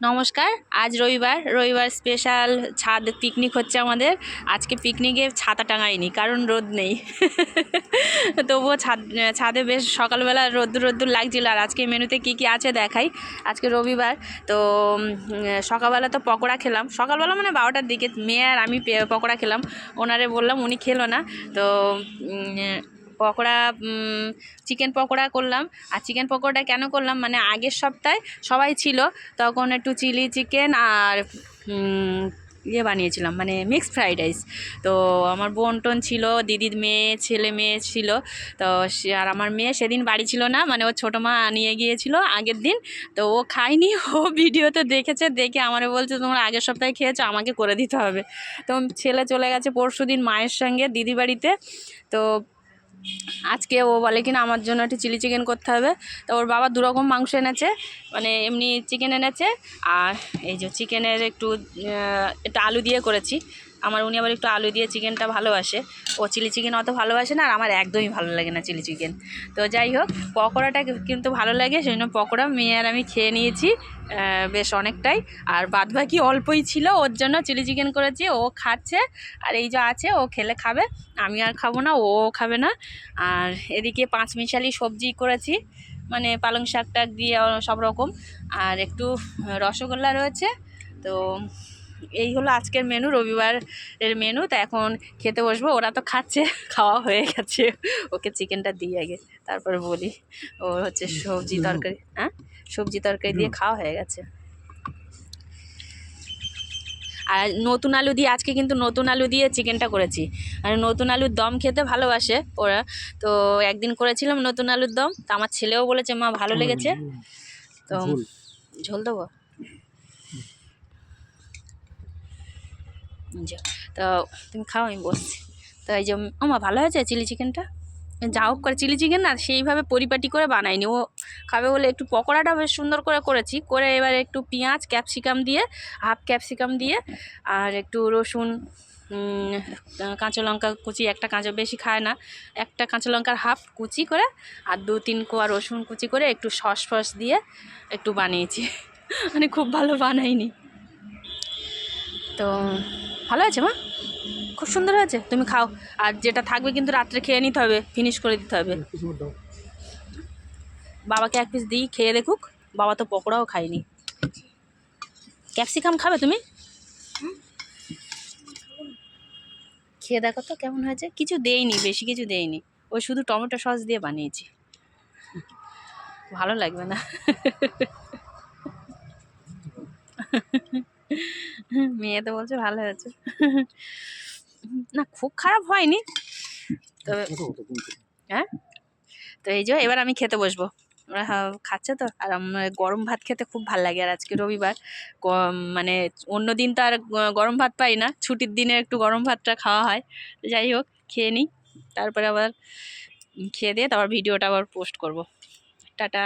নমস্কার, আজ রবিবার রবিবার স্পেশাল ছাদ পিকনিক হচ্ছে আমাদের। আজকে পিকনিকে ছাতা টাঙাইনি, কারণ রোদ নেই। তবুও ছাদ, ছাদে বেশ সকালবেলা রোদ্দুর রোদ্দুর লাগছিল, আর আজকে মেনুতে কি কি আছে দেখাই। আজকে রবিবার, তো সকালবেলা তো পকোড়া খেলাম। সকালবেলা মানে বারোটার দিকে, মেয়ে আর আমি পকোড়া খেলাম। ওনারে বললাম উনি খেলো না, তো পকোড়া চিকেন পকোড়া করলাম। আর চিকেন পকোড়াটা কেন করলাম? মানে আগের সপ্তাহে সবাই ছিল, তখন একটু চিলি চিকেন আর ইয়ে বানিয়েছিলাম মানে মিক্সড ফ্রাইড রাইস তো আমার বোন টোন ছিল, দিদির মেয়ে, ছেলে মেয়ে ছিল। তো সে আর আমার মেয়ে সেদিন বাড়ি ছিল না মানে ওর ছোটো মা নিয়ে গিয়েছিল আগের দিন। তো ও খায়নি, ও ভিডিওতে দেখেছে, দেখে আমারে বলছে, তোমরা আগের সপ্তাহে খেয়েছো, আমাকে করে দিতে হবে। তো ছেলে চলে গেছে পরশু দিন মায়ের সঙ্গে দিদি বাড়িতে। তো আজকে ও বলে কিনা আমার জন্য একটু চিলি চিকেন করতে হবে। তো ওর বাবা দুরকম মাংস এনেছে মানে এমনি চিকেন এনেছে, আর এই যে চিকেনের একটু একটা আলু দিয়ে করেছি। আমার উনি আবার একটু আলু দিয়ে চিকেনটা ভালোবাসে। ও চিলি চিকেন অত ভালোবাসে না, আর আমার একদমই ভালো লাগে না চিলি চিকেন। তো যাই হোক, পকোড়াটা কিন্তু ভালো লাগে সেই জন্য পকোড়া মেয়ে আর আমি খেয়ে নিয়েছি বেশ অনেকটাই। আর বাদ বাকি অল্পই ছিল, ওর জন্য চিলি চিকেন করেছি, ও খাচ্ছে, আর এই যে আছে, ও খেলে খাবে, আমি আর খাব না, ও খাবে না। আর এদিকে পাঁচ মিশালি সবজি করেছি মানে পালং শাক টাক দিয়ে সব রকম। আর একটু রসগোল্লা রয়েছে, তো এই হলো আজকের মেনু রবিবারের মেনু তা এখন খেতে বসবো। ওরা তো খাচ্ছে খাওয়া হয়ে গেছে। ওকে চিকেনটা দিই আগে তারপরে বলি। ও হচ্ছে সবজি তরকারি হ্যাঁ? সবজি তরকারি দিয়ে খাওয়া হয়ে গেছে। আর নতুন আলু দিয়ে আজকে কিন্তু নতুন আলু দিয়ে চিকেনটা করেছি। আর নতুন আলুর দম খেতে ভালোবাসে ওরা। তো একদিন করেছিলাম নতুন আলুর দম তো আমার ছেলেও বলেছে মা ভালো লেগেছে। তো ঝোল। ঝোল দেবো? যা, তো তুমি খাও আমি বসছি। তো এই যে আমার ভালো হয়েছে চিলি চিকেনটা? যা হোক করে চিলি চিকেন না সেইভাবে পরিপাটি করে বানাইনি ও খাবে বলে একটু পকোড়াটা বেশ সুন্দর করে করেছি। করে এবার একটু পেঁয়াজ ক্যাপসিকাম দিয়ে হাফ ক্যাপসিকাম দিয়ে আর একটু রসুন কাঁচা লঙ্কা কুচি একটা কাঁচা বেশি খায় না। একটা কাঁচা লঙ্কার হাফ কুচি করে আর দু তিন কোয়া রসুন কুচি করে একটু সস ফস দিয়ে একটু বানিয়েছি। মানে খুব ভালো বানাইনি তো ভালো আছে মা? খুব সুন্দর হয়েছে? তুমি খাও। আর যেটা থাকবে কিন্তু রাত্রে খেয়ে নিতে হবে ফিনিশ করে দিতে হবে। বাবাকে এক পিস দিই খেয়ে দেখুক। বাবা তো পকোড়াও খায়নি। ক্যাপসিকাম খাবে তুমি? খেয়ে দেখো তো কেমন হয়েছে। কিছু দেয়নি বেশি কিছু দেয়নি ওই শুধু টমেটো সস দিয়ে বানিয়েছি। ভালো লাগবে না। মেয়ে তো বলছে ভালো হয়েছে। না খুব খারাপ হয়নি। তবে হ্যাঁ? তো এই যে এবার আমি খেতে বসবো। ওরা খাচ্ছে তো। আর আমার গরম ভাত খেতে খুব ভালো লাগে। আর আজকে রবিবার মানে অন্য দিন তো আর গরম ভাত পাই না। ছুটির দিনে একটু গরম ভাতটা খাওয়া হয়। যাই হোক খেয়ে নিই। তারপরে আবার খেয়ে দিয়ে তারপর ভিডিওটা আবার পোস্ট করব। টাটা।